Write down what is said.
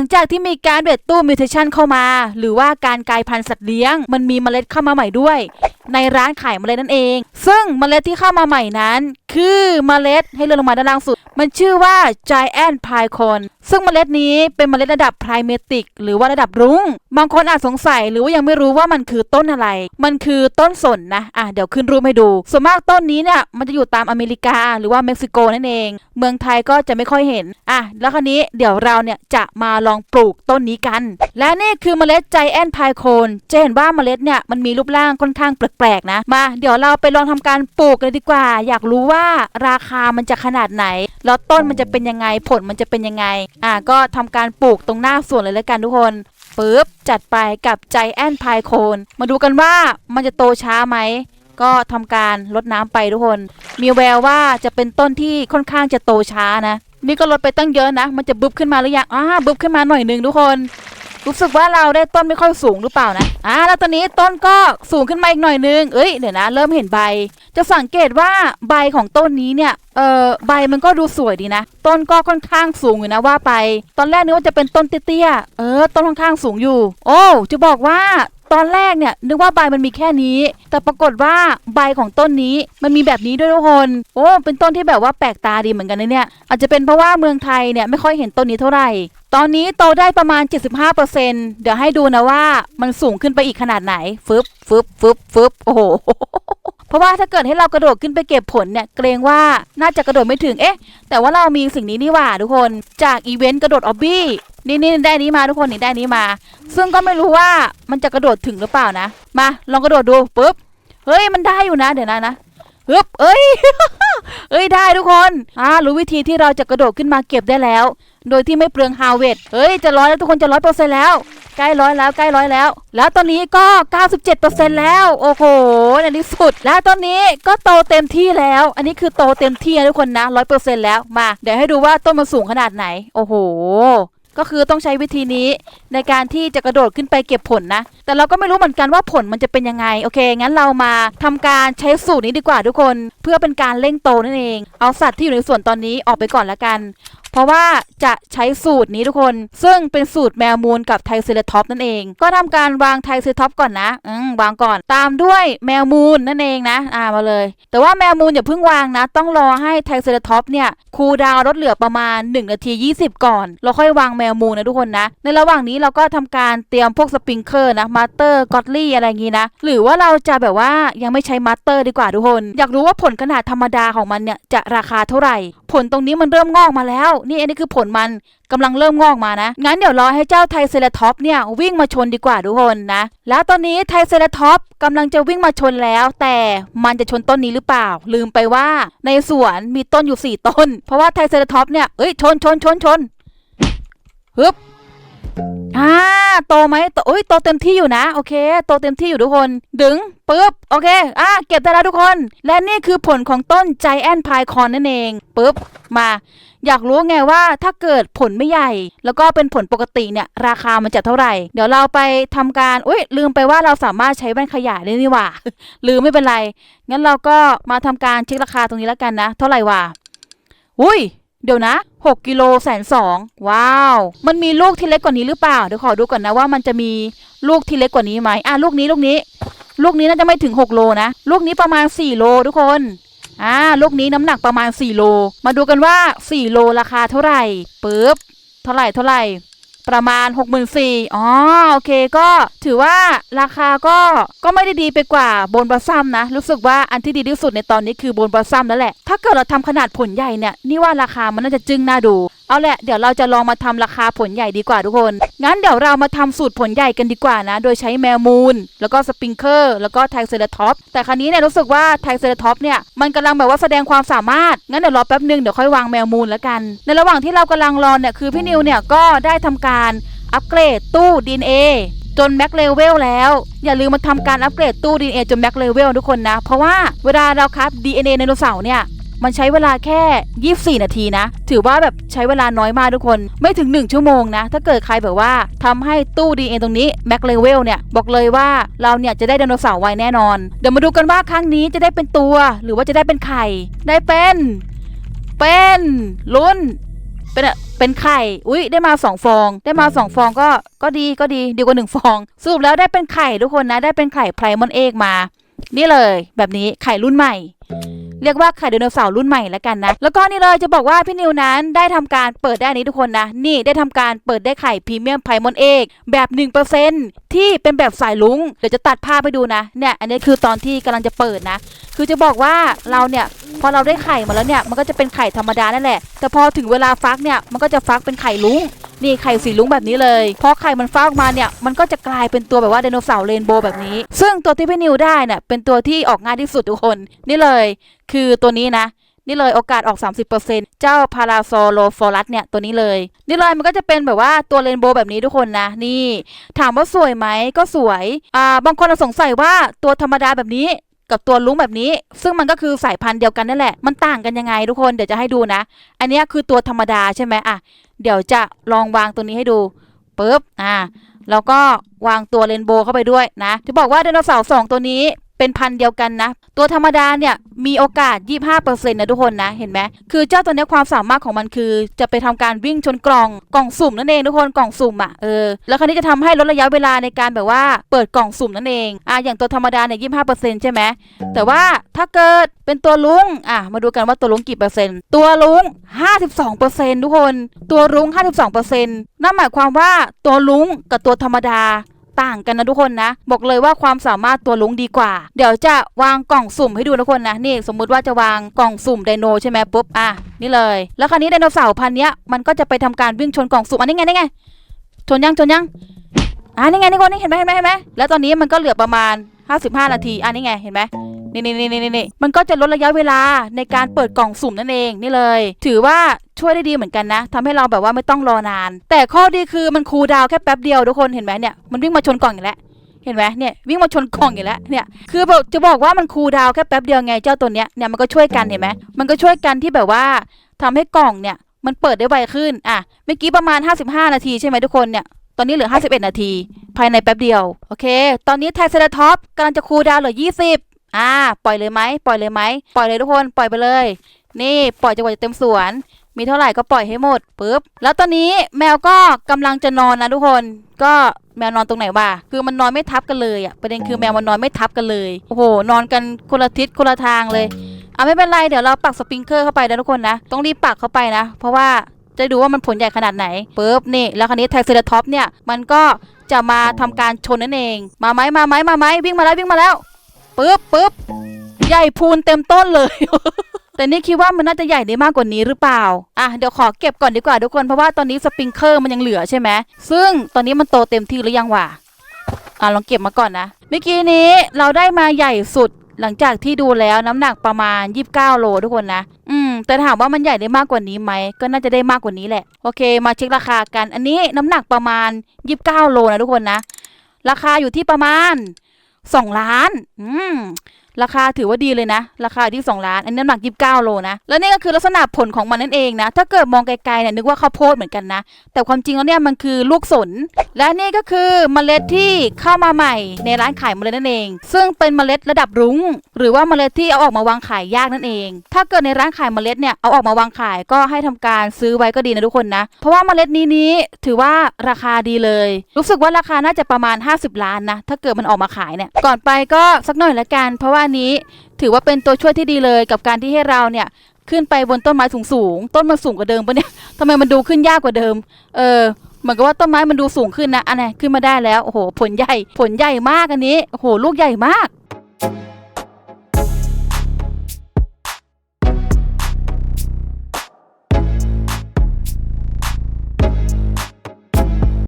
ลังจากที่มีการเบรดตู้มิวเทชันเข้ามา หรือว่าการกลายพันธุ์สัตว์เลี้ยง มันมีเมล็ดเข้ามาใหม่ด้วย ในร้านขายเมล็ดนั่นเอง ซึ่งเมล็ดที่เข้ามาใหม่นั้น คือเมล็ดให้เลื่อนลงมาด้านล่างสุด มันชื่อว่า Giant p i c o n ซึ่งเมล็ดนี้เป็นเมล็ดระดับ Primatic หรือว่าระดับรุง้ง บางคนอาจสงสัยหรือว่ายังไม่รู้ว่ามันคือต้นอะไร มันคือต้นสนนะ อะเดี๋ยวขึ้นรูปให้ดู ส่วนมากต้นนี้เนี่ยมันจะอยู่ตามอเมริกาหรือว่าเม็กซิโกนั่นเอง เมืองไทยก็จะไม่ค่อยเห็น อะแล้วคราวนี้เดี๋ยวเราเนี่ยจะมาลองปลูกต้นนี้กัน และนี่คือเมล็ด Giant p i c o n จะเห็นว่าเมล็ดเนี่ยมันมีรูปร่างค่อนข้างแปลกๆนะ มาเดี๋ยวเราไปลองทำการปลูกกันเลยดีกว่า อยากรู้ว่าราคามันจะขนาดไหน แล้วต้นมันจะเป็นยังไงผลมันจะเป็นยังไง อะก็ทำการปลูกตรงหน้าสวนเลยแล้วกันทุกคนปึ๊บจัดไปกับ Giant p i c o n มาดูกันว่ามันจะโตช้าไหมก็ทำการลดน้ำไปทุกคน มีแววว่าจะเป็นต้นที่ค่อนข้างจะโตช้านะ นี่ก็ลดไปตั้งเยอะนะ มันจะบึบขึ้นมาหรือยังอ่าบึบขึ้นมาหน่อยหนึ่งทุกคน รู้สึกว่าเราได้ต้นไม่ค่อยสูงหรือเปล่านะ อ่า แล้วตอนนี้ต้นก็สูงขึ้นมาอีกหน่อยนึง เอ้ย เดี๋ยวนะ เริ่มเห็นใบ จะสังเกตว่าใบของต้นนี้เนี่ย เออใบมันก็ดูสวยดีนะ ต้นก็ค่อนข้างสูงอยู่นะว่าไป ตอนแรกนึกว่าจะเป็นต้นเตี้ยๆ เออ ต้นค่อนข้างสูงอยู่ โอ้ จะบอกว่า ตอนแรกเนี่ยนึกว่าใบมันมีแค่นี้ แต่ปรากฏว่าใบของต้นนี้มันมีแบบนี้ด้วยทุกคนโอ้เป็นต้นที่แบบว่าแปลกตาดีเหมือนกันนะเนี่ยอาจจะเป็นเพราะว่าเมืองไทยเนี่ยไม่ค่อยเห็นต้นนี้เท่าไหร่ ตอนนี้โตได้ประมาณ 75%เดี๋ยวให้ดูนะว่ามันสูงขึ้นไปอีกขนาดไหนฟึบฟึบฟึบฟึบโอ้โหเพราะว่าถ้าเกิดให้เรากระโดดขึ้นไปเก็บผลเนี่ยเกรงว่าน่าจะกระโดดไม่ถึงเอ๊ะ แต่ว่าเรามีสิ่งนี้นี่หว่าทุกคนจากอีเวนต์กระโดดออบบี้ นี่นี่ได้นี้มาทุกคนนี่ได้นี้มา ซึ่งก็ไม่รู้ว่ามันจะกระโดดถึงหรือเปล่านะ มาลองกระโดดดูปุ๊บ เฮ้ยมันได้อยู่นะ เดี๋ยวนะนะฮึบเอ้ย เอ้ยได้ทุกคนอ่ารู้วิธีที่เราจะกระโดดขึ้นมาเก็บได้แล้ว โดยที่ไม่เปลืองฮาวเวดเฮ้ยจะร้อยแล้วทุกคนจะร้อยเปอร์เซ็นต์แล้วใกล้ร้อยแล้วใกล้ร้อยแล้ว แล้วตอนนี้ก็ 97%แล้ว โอ้โห ในที่สุด แล้วตอนนี้ก็โตเต็มที่แล้ว อันนี้คือโตเต็มที่นะทุกคนนะ 100%แล้ว มา เดี๋ยวให้ดูว่าต้นมันสูงขนาดไหน โอ้โห ก็คือต้องใช้วิธีนี้ในการที่จะกระโดดขึ้นไปเก็บผลนะ แต่เราก็ไม่รู้เหมือนกันว่าผลมันจะเป็นยังไง โอเค งั้นเรามาทำการใช้สูตรนี้ดีกว่าทุกคน เพื่อเป็นการเร่งโตนั่นเอง เอาสัตว์ที่อยู่ในส่วนตอนนี้ออกไปก่อนละกัน ราะว่าจะใช้สูตรนี้ทุกคน ซึ่งเป็นสูตรแมวมูลกับไทเซเลท็อปนั่นเอง ก็ทำการวางไทเซเลท็อปก่อนนะอืมวางก่อนตามด้วยแมวมูลนั่นเองนะอ่ามาเลย แต่ว่าแมวมูลอย่าเพิ่งวางนะ ต้องรอให้ไทเซเลท็อปเนี่ยคูลดาวลดเหลือประมาณ 1 นาที 20 ก่อน เราค่อยวางแมวมูลนะทุกคนนะ ในระหว่างนี้เราก็ทำการเตรียมพวกสปริงเกอร์นะมาสเตอร์กอตลี่อะไรอย่างงี้นะ หรือว่าเราจะแบบว่ายังไม่ใช้มาสเตอร์ดีกว่าทุกคน อยากรู้ว่าผลขนาดธรรมดาของมันเนี่ยจะราคาเท่าไหร่ ผลตรงนี้มันเริ่มงอกมาแล้วนี่อันนี้คือผลมันกำลังเริ่มงอกมานะ งั้นเดี๋ยวรอให้เจ้าไทเซราทอปเนี่ยวิ่งมาชนดีกว่าทุกคนนะ แล้วตอนนี้ไทเซราทอปกำลังจะวิ่งมาชนแล้ว แต่มันจะชนต้นนี้หรือเปล่า ลืมไปว่าในสวนมีต้นอยู่ 4 ต้น เพราะว่าไทเซราทอปเนี่ยเอ้ยชนชนชนชนฮึบ อ่าโตไหมโตโอ้ยโตเต็มที่อยู่นะ โอเค โตเต็มที่อยู่ทุกคน ดึงปึ๊บ โอเค อ่าเก็บได้แล้วทุกคน และนี่คือผลของต้น Giant p i c o n นั่นเองปึ๊บ มา อยากรู้ไงว่าถ้าเกิดผลไม่ใหญ่ แล้วก็เป็นผลปกติเนี่ย ราคามันจะเท่าไหร่ เดี๋ยวเราไปทำการอุ้ยลืมไปว่าเราสามารถใช้แว่นขยายได้นี่หว่า ลืมไม่เป็นไร งั้นเราก็มาทำการเช็คราคาตรงนี้แล้วกันนะ เท่าไหร่วะอุ้ย เดี๋ยวนะ 6กิโลแสนสองว้าว มันมีลูกที่เล็กกว่านี้หรือเปล่า เดี๋ยวขอดูก่อนนะว่ามันจะมีลูกที่เล็กกว่านี้ไหมอะลูกนี้ลูกนี้ ลูกนี้น่าจะไม่ถึง 6 โลนะ ลูกนี้ประมาณ 4 โลทุกคนอ่าลูกนี้น้ำหนักประมาณ 4 โล มาดูกันว่า 4 โลราคาเท่าไหร่ปึ๊บเท่าไหร่เท่าไหร่ ประมาณ 6 4 0 0 0อ๋อโอเคก็ถือว่าราคาก็ก็ไม่ได้ดีไปกว่าโบนบอซซัมนะ รู้สึกว่าอันที่ดีที่สุดในตอนนี้คือโบนบอซซัมแล้วแหละ ถ้าเกิดเราทำขนาดผลใหญ่เนี่ยนี่ว่าราคามันน่าจะจึ้งน่าดู เอาแหละเดี๋ยวเราจะลองมาทำราคาผลใหญ่ดีกว่าทุกคน งั้นเดี๋ยวเรามาทำสูตรผลใหญ่กันดีกว่านะ โดยใช้แมวมูล แล้วก็สปริงเกอร์ แล้วก็ไทเซเลทอป แต่ครั้นี้เนี่ยรู้สึกว่าไทเซเลทอปเนี่ยมันกำลังแบบว่าแสดงความสามารถ งั้นเดี๋ยวรอแป๊บนึงเดี๋ยวค่อยวางแมวมูลแล้วกัน ในระหว่างที่เรากำลังรอเนี่ยคือพี่นิวเนี่ยก็ได้ทำการอัปเกรดตู้ DNA จนแม็กเลเวลแล้ว อย่าลืมมาทำการอัปเกรดตู้ DNA จนแม็กเลเวลทุกคนนะ เพราะว่าเวลาเราครับ DNA ไดโนเสาร์เนี่ย มันใช้เวลาแค่ 24 นาทีนะ ถือว่าแบบใช้เวลาน้อยมากทุกคน ไม่ถึง 1 ชั่วโมงนะ ถ้าเกิดใครแบบว่าทำให้ตู้ DNA ตรงนี้แม็กเลเวลเนี่ย บอกเลยว่าเราเนี่ยจะได้ไดโนเสาร์ไวแน่นอน เดี๋ยวมาดูกันว่าครั้งนี้จะได้เป็นตัว หรือว่าจะได้เป็นไข่ ได้เป็น เป็นลุ้น เป็นอะเป็นไข่ อุ้ยได้มาสองฟอง ได้มาสองฟองก็ ก็ดี ก็ดี ดีกว่าหนึ่งฟอง สรุปแล้วได้เป็นไข่ทุกคนนะ ได้เป็นไข่ไพรมอนเอกมา นี่เลย แบบนี้ ไข่รุ่นใหม่ เรียกว่าไข่ไดโนเสาร์รุ่นใหม่แล้วกันนะ แล้วก็นี่เลยจะบอกว่าพี่นิวนั้นได้ทำการเปิดได้นี้ทุกคนนะ นี่ได้ทำการเปิดได้ไข่พรีเมียมไพรมอนเอกแบบ 1%ที่เป็นแบบสายลุงเดี๋ยวจะตัดภาพไปดูนะเนี่ยอันนี้คือตอนที่กำลังจะเปิดนะ คือจะบอกว่าเราเนี่ยพอเราได้ไข่มาแล้วเนี่ยมันก็จะเป็นไข่ธรรมดานั่นแหละ แต่พอถึงเวลาฟักเนี่ยมันก็จะฟักเป็นไข่ลุง นี่ไข่สีลุ้งแบบนี้เลยเพอไข่มันฟักออกมาเนี่ยมันก็จะกลายเป็นตัวแบบว่าไดโนเสาร์เรนโบว์แบบนี้ ซึ่งตัวที่พี่นิวได้เนี่ยเป็นตัวที่ออกง่ายที่สุดทุกคน นี่เลย คือตัวนี้นะนี่เลยโอกาสออก 30%เจ้าพาราโซโลฟอรัสเนี่ยตัวนี้เลย นี่เลยมันก็จะเป็นแบบว่าตัวเรนโบว์แบบนี้ทุกคนนะ นี่ ถามว่าสวยไหมก็สวย อ่าบางคนสงสัยว่าตัวธรรมดาแบบนี้ กับตัวลุงแบบนี้ ซึ่งมันก็คือสายพันธุ์เดียวกันนั่นแหละ มันต่างกันยังไงทุกคนเดี๋ยวจะให้ดูนะ อันนี้คือตัวธรรมดาใช่ไหมอะเดี๋ยวจะลองวางตัวนี้ให้ดูปุ๊บอ่าแล้วก็วางตัวเรนโบว์เข้าไปด้วยนะจะบอกว่าไดโนเสาร์สองตัวนี้ เป็นพันเดียวกันนะ ตัวธรรมดาเนี่ยมีโอกาส 25%นะทุกคนนะ เห็นไหมคือเจ้าตัวนี้ความสามารถของมันคือ จะไปทำการวิ่งชนกล่องกล่องสุ่มนั่นเองทุกคนกล่องสุ่มอะเออแล้วคราวนี้จะทำให้ลดระยะเวลาในการแบบว่าเปิดกล่องสุ่มนั่นเองอะอย่างตัวธรรมดาเนี่ย25%ใช่ไหมแต่ว่าถ้าเกิดเป็นตัวลุงอะมาดูกันว่าตัวลุงกี่เปอร์เซ็นต์ ตัวลุง 52%ทุกคน ตัวลุง 52%นั่นหมายความว่าตัวลุงกับตัวธรรมดา ต่างกันนะทุกคนนะ บอกเลยว่าความสามารถตัวลุงดีกว่า เดี๋ยวจะวางกล่องสุ่มให้ดูนะทุกคนนะนี่สมมุติว่าจะวางกล่องสุ่มไดโนใช่ไหมปุ๊บอะนี่เลย แล้วคราวนี้ไดโนเสาร์พันเนี้ยมันก็จะไปทำการวิ่งชนกล่องสุ่มอันนี้ไงนี่ไงชนยังชนยังอ่านี่ไงนี่คนนี่เห็นไหมเห็นไหมเห็นไหมแล้วตอนนี้มันก็เหลือประมาณ 55 นาทีอ่านี่ไง เห็นไหมนี่นี่นี่นี่นี่มันก็จะลดระยะเวลาในการเปิดกล่องสุ่มนั่นเองนี่เลย ถือว่าช่วยได้ดีเหมือนกันนะทำให้เราแบบว่าไม่ต้องรอนาน แต่ข้อดีคือมันคูลดาวแค่แป๊บเดียวทุกคนเห็นไหมเนี่ยมันวิ่งมาชนกล่องอีกแล้วเห็นไหมเนี่ยวิ่งมาชนกล่องอีกแล้วเนี่ยคือแบบจะบอกว่ามันคูลดาวแค่แป๊บเดียวไงเจ้าตัวเนี้ยเนี่ยมันก็ช่วยกันเห็นไหมมันก็ช่วยกันที่แบบว่าทำให้กล่องเนี่ยมันเปิดได้ไวขึ้นอะเมื่อกี้ประมาณ 55 นาทีใช่ไหมทุกคนเนี่ย ตอนนี้เหลือ 51 นาที ภายในแป๊บเดียว โอเค ตอนนี้ไทเซราท็อปกำลังจะคูลดาวน์เหลือ 20 อ่า ปล่อยเลยไหม ปล่อยเลยไหม ปล่อยเลยทุกคน ปล่อยไปเลย นี่ ปล่อยจนกว่าจะเต็มสวน มีเท่าไหร่ก็ปล่อยให้หมดปึ๊บ แล้วตอนนี้แมวก็กำลังจะนอนนะทุกคน ก็แมวนอนตรงไหนวะ คือมันนอนไม่ทับกันเลยอะประเด็นคือแมวมันนอนไม่ทับกันเลย โอ้โห นอนกันคนละทิศคนละทางเลยเอาไม่เป็นไร เดี๋ยวเราปักสปริงเกอร์เข้าไปนะทุกคนนะ ต้องรีบปักเข้าไปนะ เพราะว่า จะดูว่ามันผลใหญ่ขนาดไหนปุ๊บนี่แล้วคราวนี้ไทเซราท็อปเนี่ยมันก็จะมาทำการชนนั่นเอง มาไหมมาไหมมาไหมวิ่งมาแล้ววิ่งมาแล้วปุ๊บปุ๊บใหญ่พูนเต็มต้นเลย แต่นี่คิดว่ามันน่าจะใหญ่ได้มากกว่านี้หรือเปล่า อะเดี๋ยวขอเก็บก่อนดีกว่าทุกคนเพราะว่าตอนนี้สปริงเกอร์มันยังเหลือใช่ไหมซึ่งตอนนี้มันโตเต็มที่หรือยังวะอะลองเก็บมาก่อนนะ เมื่อกี้นี้เราได้มาใหญ่สุดหลังจากที่ดูแล้วน้ำหนักประมาณ 29 โลทุกคนนะ อื แต่ถามว่ามันใหญ่ได้มากกว่านี้ไหม ก็น่าจะได้มากกว่านี้แหละ โอเค มาเช็คราคากัน อันนี้น้ำหนักประมาณ 29 โลนะทุกคนนะ ราคาอยู่ที่ประมาณ 2 ล้าน อืม ราคาถือว่าดีเลยนะ ราคาที่ 2 ล้าน อันนี้น้ำหนัก 29 โลนะ แล้วนี่ก็คือลักษณะผลของมันนั่นเองนะ ถ้าเกิดมองไกลๆเนี่ยนึกว่าข้าวโพดเหมือนกันนะ แต่ความจริงแล้วเนี่ยมันคือลูกสน และนี่ก็คือเมล็ดที่เข้ามาใหม่ในร้านขายเมล็ดนั่นเอง ซึ่งเป็นเมล็ดระดับรุ้ง หรือว่าเมล็ดที่เอาออกมาวางขายยากนั่นเอง ถ้าเกิดในร้านขายเมล็ดเนี่ยเอาออกมาวางขายก็ให้ทำการซื้อไว้ก็ดีนะทุกคนนะ เพราะว่าเมล็ดนี้นี้ถือว่าราคาดีเลย รู้สึกว่าราคาน่าจะประมาณ 50 ล้านนะ ถ้าเกิดมันออกมาขายเนี่ย ก่อนไปก็สักหน่อยละกัน เพราะว่านนี้ ถือว่าเป็นตัวช่วยที่ดีเลยกับการที่ให้เราเนี่ยขึ้นไปบนต้นไม้สูงๆต้นมันสูงกว่าเดิมปะเนี่ยทำไมมันดูขึ้นยากกว่าเดิม เออเหมือนกับว่าต้นไม้มันดูสูงขึ้นนะอันไหนขึ้นมาได้แล้วโอ้โหผลใหญ่ผลใหญ่มากอันนี้โอ้โหลูกใหญ่มาก